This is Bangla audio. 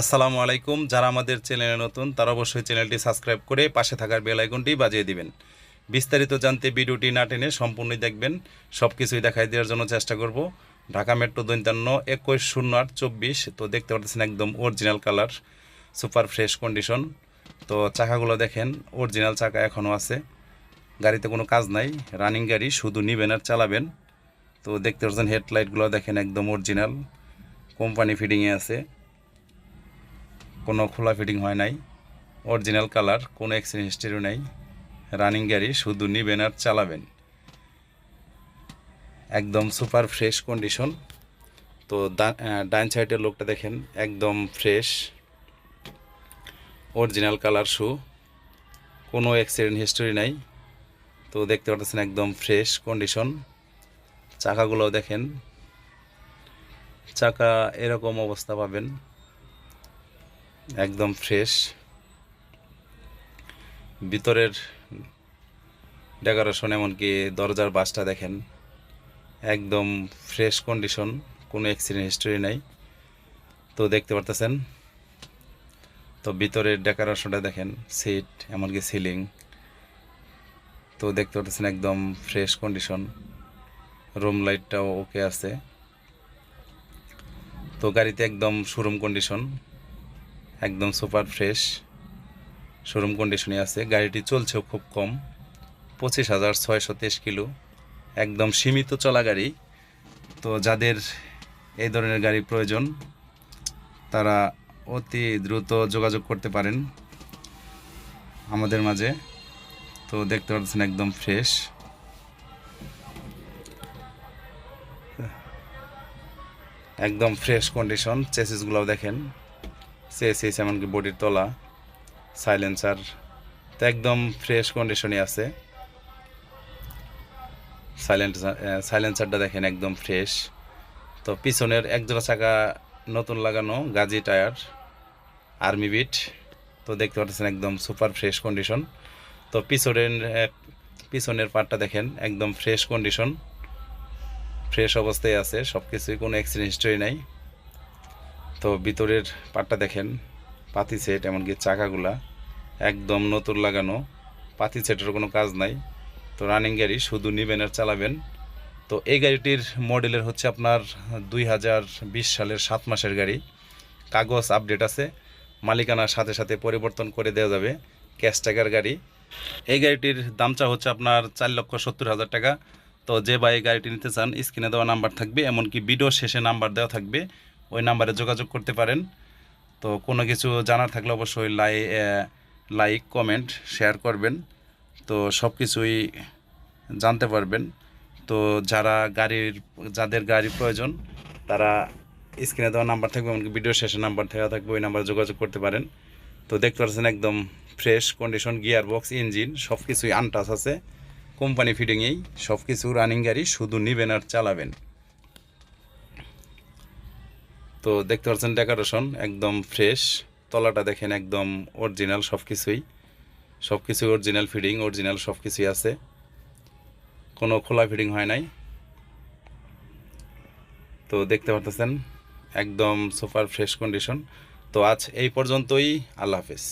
আসসালামু আলাইকুম। যারা আমাদের চ্যানেলে নতুন, তারা অবশ্যই চ্যানেলটি সাবস্ক্রাইব করে পাশে থাকার বেল আইকনটি বাজিয়ে দিবেন। বিস্তারিত জানতে ভিডিওটি না টেনে সম্পূর্ণই দেখবেন। সব কিছুই দেখাই দেওয়ার জন্য চেষ্টা করব। ঢাকা মেট্রো দৈন্তান্ন একুশ শূন্য আট চব্বিশ, তো দেখতে পাচ্ছেন একদম original colour super fresh condition তো চাকাগুলো দেখেন অরিজিনাল চাকা এখনও আছে। গাড়িতে কোনো কাজ নাই রানিং গাড়ি, শুধু নিবেন আর চালাবেন। তো দেখতে পাচ্ছেন হেডলাইটগুলো দেখেন একদম অরিজিনাল কোম্পানি ফিডিংয়ে আছে। কোনো খোলা ফিটিং হয় নাই। অরিজিনাল কালার, কোনো অ্যাক্সিডেন্ট হিস্ট্রিও নেই। রানিং গাড়ি শুধু নিবেন আর চালাবেন। একদম সুপার ফ্রেশ কন্ডিশন। তো ডান সাইডের লোকটা দেখেন, একদম ফ্রেশ। অরিজিনাল কালার শু। কোনো অ্যাক্সিডেন্ট হিস্টোরি নাই। তো দেখতে পাচ্ছেন একদম ফ্রেশ কন্ডিশন। চাকাগুলোও দেখেন। চাকা এরকম অবস্থা পাবেন। একদম ফ্রেশ ভিতরের ডেকোরেশন এমনকি দরজার বাসটা দেখেন, একদম ফ্রেশ কন্ডিশন কোনো অ্যাক্সিডেন্ট হিস্টোরি নাই। তো দেখতে পারতেছেন, তো ভিতরের ডেকোরেশনটা দেখেন সিট এমনকি সিলিং তো দেখতে পারতেছেন একদম ফ্রেশ কন্ডিশন রুম লাইটটাও ওকে আছে। তো গাড়িতে একদম শোরুম কন্ডিশন একদম সুপার ফ্রেশ। শোরুম কন্ডিশনে আছে। গাড়িটি চলছেও খুব কম। পঁচিশ হাজার ছয়শো তেইশ কিলো। একদম সীমিত চলা গাড়ি। তো যাদের এই ধরনের গাড়ি প্রয়োজন, তারা অতি দ্রুত যোগাযোগ করতে পারেন আমাদের মাঝে। তো দেখতে পাচ্ছেন একদম ফ্রেশ। একদম ফ্রেশ কন্ডিশন চেসিসগুলোও দেখেন। চেসিস এমনকি বডির তলা সাইলেন্সার তো একদম ফ্রেশ কন্ডিশনে আছে। সাইলেন্ট সাইলেন্সারটা দেখেন একদম ফ্রেশ তো পিছনের একজোড়া চাকা নতুন লাগানো, গাজি টায়ার আর্মি বিট তো দেখতে পাচ্ছেন একদম সুপার ফ্রেশ কন্ডিশন তো পিছনের পিছনের পার্টটা দেখেন, একদম ফ্রেশ কন্ডিশন ফ্রেশ অবস্থায় আছে সব কিছুই কোনো অ্যাক্সিডেন্ট হিস্টোরি নাই। তো ভিতরের পাটটা দেখেন, পাতি সেট এমনকি চাকাগুলা একদম নতুন লাগানো। পাতি সেটের কোনো কাজ নাই। তো রানিং গাড়ি শুধু নিবেন আর চালাবেন। তো এই গাড়িটির মডেলের হচ্ছে আপনার দুই হাজার বিশ সালের সাত মাসের গাড়ি। কাগজ আপডেট আছে। মালিকানার সাথে সাথে পরিবর্তন করে দেওয়া যাবে। ক্যাশ টাকার গাড়ি। এই গাড়িটির দামটা হচ্ছে আপনার চার লক্ষ সত্তর হাজার টাকা। তো যে ভাই এই গাড়িটি নিতে চান, স্ক্রিনে দেওয়া নাম্বার থাকবে, এমনকি ভিডিও শেষে নাম্বার দেওয়া থাকবে। ওই নাম্বারে যোগাযোগ করতে পারেন। তো কোনো কিছু জানার থাকলে অবশ্যই লাই লাইক কমেন্ট শেয়ার করবেন। তো সব কিছুই জানতে পারবেন। তো যারা গাড়ির, যাদের গাড়ি প্রয়োজন, তারা স্ক্রিনে দেওয়া নাম্বার থাকবে, এমনকি ভিডিও শেষে নাম্বার থাকা থাকবে, ওই নাম্বারে যোগাযোগ করতে পারেন। তো দেখতে পাচ্ছেন একদম fresh condition gear box engine সব কিছুই আনটাচ আছে। কোম্পানি ফিটিংয়েই সব কিছু রানিং গাড়ি শুধু নিবেন আর চালাবেন। তো দেখতে পাচ্ছেন ডেকোরেশন একদম ফ্রেশ। তলাটা দেখেন একদম অরিজিনাল সব কিছুই সব কিছুই অরিজিনাল ফিডিং অরিজিনাল সব কিছুই আছে। কোনো খোলা ফিডিং হয় নাই। তো দেখতে পাচ্ছেন একদম সুপার ফ্রেশ কন্ডিশন। তো আজ এই পর্যন্তই, আল্লাহ হাফেজ।